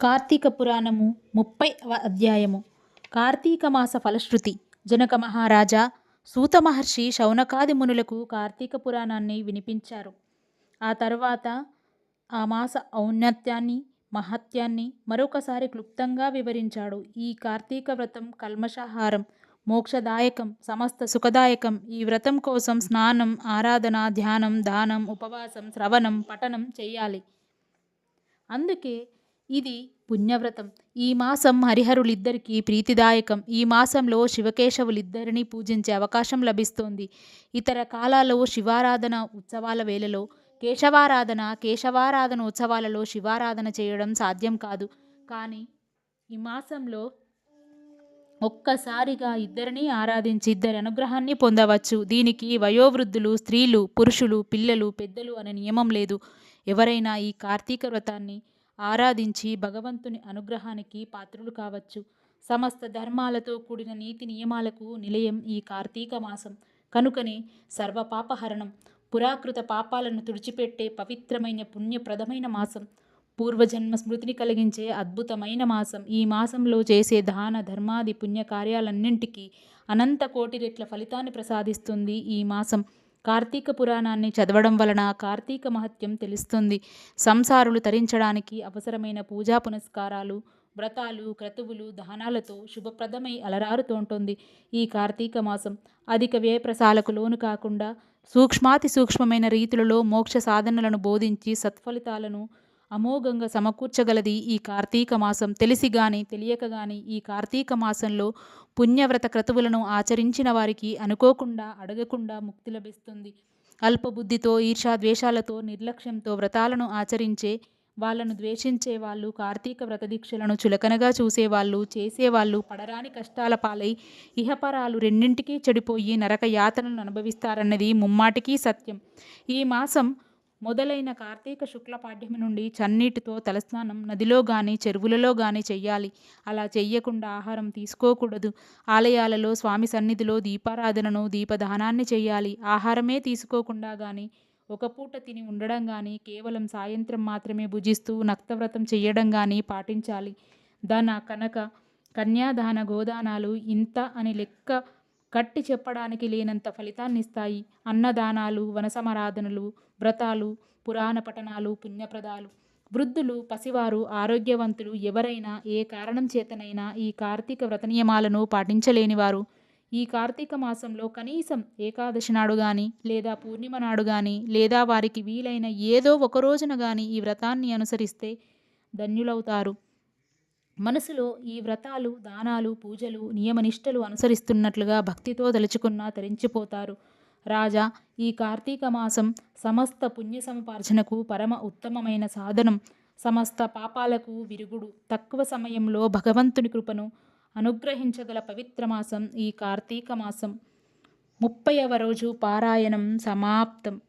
కార్తీక పురాణము ముప్పైవ అధ్యాయము. కార్తీక మాస ఫలశ్రుతి జనక మహారాజా సూత మహర్షి శౌనకాది మునులకు కార్తీక పురాణాన్ని వినిపించారు. ఆ తర్వాత ఆ మాస ఔన్నత్యాన్ని మహత్యాన్ని మరొకసారి క్లుప్తంగా వివరించాడు. ఈ కార్తీక వ్రతం కల్మషాహారం మోక్షదాయకం సమస్త సుఖదాయకం. ఈ వ్రతం కోసం స్నానం ఆరాధన ధ్యానం దానం ఉపవాసం శ్రవణం పఠనం చేయాలి. అందుకే ఇది పుణ్యవ్రతం. ఈ మాసం హరిహరులిద్దరికీ ప్రీతిదాయకం. ఈ మాసంలో శివకేశవులిద్దరినీ పూజించే అవకాశం లభిస్తోంది. ఇతర కాలాల్లో శివారాధన ఉత్సవాల వేళలో కేశవారాధన కేశవారాధన ఉత్సవాలలో శివారాధన చేయడం సాధ్యం కాదు. కానీ ఈ మాసంలో ఒక్కసారిగా ఇద్దరిని ఆరాధించి ఇద్దరి అనుగ్రహాన్ని పొందవచ్చు. దీనికి వయోవృద్ధులు స్త్రీలు పురుషులు పిల్లలు పెద్దలు అనే నియమం లేదు. ఎవరైనా ఈ కార్తీక వ్రతాన్ని ఆరాధించి భగవంతుని అనుగ్రహానికి పాత్రులు కావచ్చు. సమస్త ధర్మాలతో కూడిన నీతి నియమాలకు నిలయం ఈ కార్తీక మాసం. కనుకనే సర్వపాపహరణం పురాకృత పాపాలను తుడిచిపెట్టే పవిత్రమైన పుణ్యప్రదమైన మాసం. పూర్వజన్మ స్మృతిని కలిగించే అద్భుతమైన మాసం. ఈ మాసంలో చేసే దాన ధర్మాది పుణ్య కార్యాలన్నింటికీ అనంత కోటి రెట్ల ఫలితాన్ని ప్రసాదిస్తుంది ఈ మాసం. కార్తీక పురాణాన్ని చదవడం వలన కార్తీక మహత్యం తెలుస్తుంది. సంసారులు తరించడానికి అవసరమైన పూజా పునస్కారాలు వ్రతాలు క్రతువులు దానాలతో శుభప్రదమై అలరారుతోంటుంది ఈ కార్తీక మాసం అధిక వ్యయప్రసాలకు లోను కాకుండా సూక్ష్మాతి సూక్ష్మమైన రీతులలో మోక్ష సాధనలను బోధించి సత్ఫలితాలను అమోఘంగా సమకూర్చగలది ఈ కార్తీక మాసం. తెలిసి గాని తెలియక గాని ఈ కార్తీక మాసంలో పుణ్యవ్రత క్రతువులను ఆచరించిన వారికి అనుకోకుండా అడగకుండా ముక్తి లభిస్తుంది. అల్పబుద్ధితో ఈర్షా ద్వేషాలతో నిర్లక్ష్యంతో వ్రతాలను ఆచరించే వాళ్ళను ద్వేషించే వాళ్ళు కార్తీక వ్రత దీక్షలను చులకనగా చూసేవాళ్ళు చేసేవాళ్ళు పడరాని కష్టాల పాలై ఇహపరాలు రెండింటికీ చెడిపోయి నరక యాతనలను అనుభవిస్తారన్నది ముమ్మాటికీ సత్యం. ఈ మాసం మొదలైన కార్తీక శుక్ల పాడ్యమి నుండి చన్నీటితో తలస్నానం నదిలో కానీ చెరువులలో కానీ చెయ్యాలి. అలా చెయ్యకుండా ఆహారం తీసుకోకూడదు. ఆలయాలలో స్వామి సన్నిధిలో దీపారాధనను దీపదానాన్ని చేయాలి ఆహారమే తీసుకోకుండా కానీ ఒక పూట తిని ఉండడం కానీ కేవలం సాయంత్రం మాత్రమే భుజిస్తూ నక్తవ్రతం చేయడం కానీ పాటించాలి. ధన కనక కన్యాదాన గోదానాలు ఇంత అని లెక్క కట్టి చెప్పడానికి లేనంత ఫలితాన్నిస్తాయి. అన్నదానాలు వనసమారాధనలు వ్రతాలు పురాణ పఠనాలు పుణ్యప్రదాలు. వృద్ధులు పసివారు ఆరోగ్యవంతులు ఎవరైనా ఏ కారణం చేతనైనా ఈ కార్తీక వ్రత నియమాలను పాటించలేనివారు. ఈ కార్తీక మాసంలో కనీసం ఏకాదశి నాడు కానీ లేదా పూర్ణిమ నాడు కానీ లేదా వారికి వీలైన ఏదో ఒక రోజున కానీ ఈ వ్రతాన్ని అనుసరిస్తే ధన్యులవుతారు. మనసులో ఈ వ్రతాలు దానాలు పూజలు నియమనిష్టలు అనుసరిస్తున్నట్లుగా భక్తితో తలుచుకున్నా తరించిపోతారు. రాజా ఈ కార్తీక మాసం సమస్త పుణ్య సముపార్జనకు పరమ ఉత్తమమైన సాధనం. సమస్త పాపాలకు విరుగుడు. తక్కువ సమయంలో భగవంతుని కృపను అనుగ్రహించగల పవిత్ర మాసం ఈ కార్తీక మాసం. ముప్పైవ రోజు పారాయణం సమాప్తం.